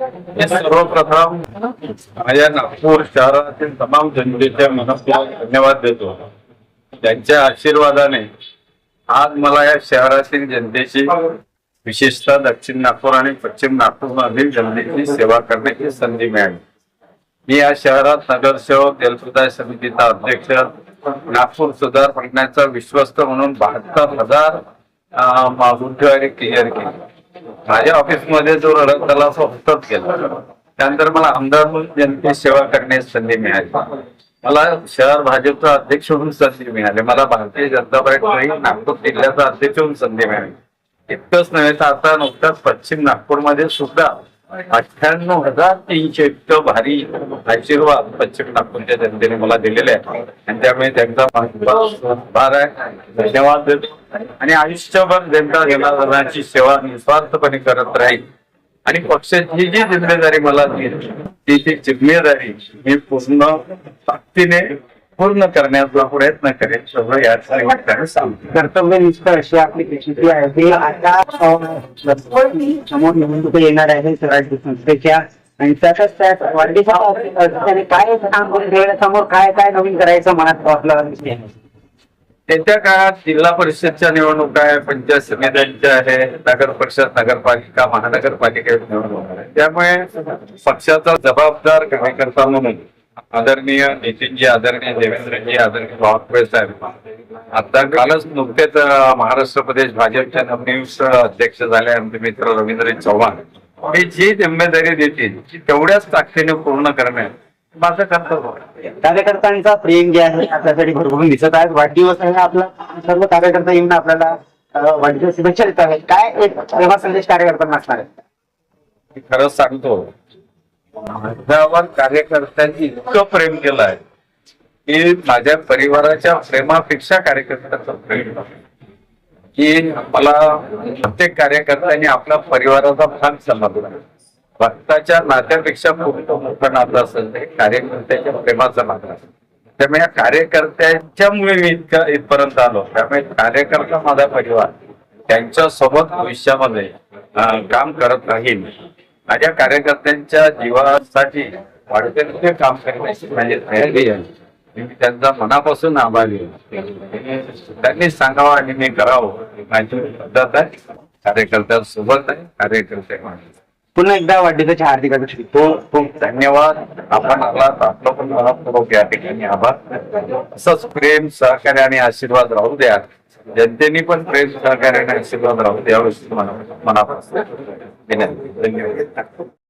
मी सर्वप्रथम माझ्या नागपूर शहरातील तमाम जनतेच्या मनपूर्वक धन्यवाद देतो. त्यांच्या आशीर्वादाने आज मला या शहरातील जनतेची विशेषतः दक्षिण नागपूर आणि पश्चिम नागपूर मधील जनतेची सेवा करण्याची संधी मिळाली. मी या शहरात नगरसेवक जलप्रदाय समितीचा अध्यक्ष नागपूर सुधार फंडाचा विश्वस्त म्हणून बहात्तर हजार गुंठेवारी क्लिअर केली. माझ्या ऑफिसमध्ये जो रडत झाला तो गेला. त्यानंतर मला आमदार म्हणून जनतेची सेवा करण्याची संधी मिळाली. मला शहर भाजपचा अध्यक्ष म्हणून संधी मिळाली. मला भारतीय जनता पार्टी नागपूर जिल्ह्याचा अध्यक्ष म्हणून संधी मिळाली. इतकंच नव्हे तर आता नुकताच पश्चिम नागपूरमध्ये सुद्धा अठ्ठ्याण्णव हजार तीनशे इतकं भारी आशीर्वाद पश्चिम नागपूरच्या जनतेने मला दिलेले आहे आणि त्यामुळे त्यांचा मनपूर्वक आभार आहे. धन्यवाद. देतो आणि आयुष्यभर जनता जनार्दनाची सेवा निस्वार्थपणे करत राहील. आणि पक्षाची जी जिम्मेदारी मला दिली ती ती जिम्मेदारी मी पूर्ण ताकदीने पूर्ण करण्याचा प्रयत्न करेन सगळं या निमित्ताने सांगतो. कर्तव्यनिष्ठ अशी आपली कृषी आहे. हे आता समोर निवडणुका येणार आहे स्वराज्य संस्थेच्या. आणि त्यातच त्यात वाढदिवसा त्याने काय काम करून समोर काय काय नवीन करायचं मनात आपल्याला दिसते येत्या काळात जिल्हा परिषदच्या निवडणुका आहे पंचायत समित्यांच्या आहे नगर परिषद नगरपालिका महानगरपालिका निवडणूक आहे त्यामुळे पक्षाचा जबाबदार कार्यकर्ता म्हणून आदरणीय नितीनजी आदरणीय देवेंद्रजी आदरणीय बावनकुळे साहेब आता कालच नुकतेच महाराष्ट्र प्रदेश भाजपच्या नवनियुक्त अध्यक्ष झाले आमचे मित्र रवींद्र चव्हाण. हे जी जिम्मेदारी देतील तेवढ्याच ताकदीने पूर्ण करणे माझं कर्तव्य आहे. कार्यकर्त्यांचा प्रेम जे आहे आपल्यासाठी भरभरून दिसत आहे वाढदिवस आहे आपला सर्व कार्यकर्ता येऊन आपल्याला वाढदिवस शुभेच्छा देत आहेत. काय एक संदेश कार्यकर्त्यांना असणार आहे? मी खरंच सांगतो माझ्यावर कार्यकर्त्यांनी इतकं प्रेम केलं आहे की माझ्या परिवाराच्या प्रेमापेक्षा कार्यकर्त्यांचं प्रेम की मला प्रत्येक कार्यकर्त्यांनी आपल्या परिवाराचा भाग समजला भक्ताच्या नात्यापेक्षा खूप मोठं नातं असेल ते कार्यकर्त्याच्या प्रेमाचं नातं असेल. त्यामुळे या कार्यकर्त्यांच्यामुळे मी इतकं इथपर्यंत आलो. त्यामुळे कार्यकर्ता माझा परिवार. त्यांच्यासोबत भविष्यामध्ये काम करत राहील माझ्या कार्यकर्त्यांच्या जीवासाठी वाढते काम करण्याची माझी तयारी आहे. मी त्यांचा मनापासून आभारी. त्यांनी सांगावं आणि मी करावं. माझी पद्धत आहे. कार्यकर्त्यांसोबत आहे. कार्यकर्ते. पुन्हा एकदा वाढदिवसाची हार्दिक खूप खूप धन्यवाद. आपण आलात आपलं पण मनापूर्वक या ठिकाणी आभार. असंच प्रेम सहकार्य आणि आशीर्वाद राहू द्या. जनतेने पण प्रेस सहकार्याने आशीर्वाद राहू त्यावेळेस मनापासून विनंती. धन्यवाद.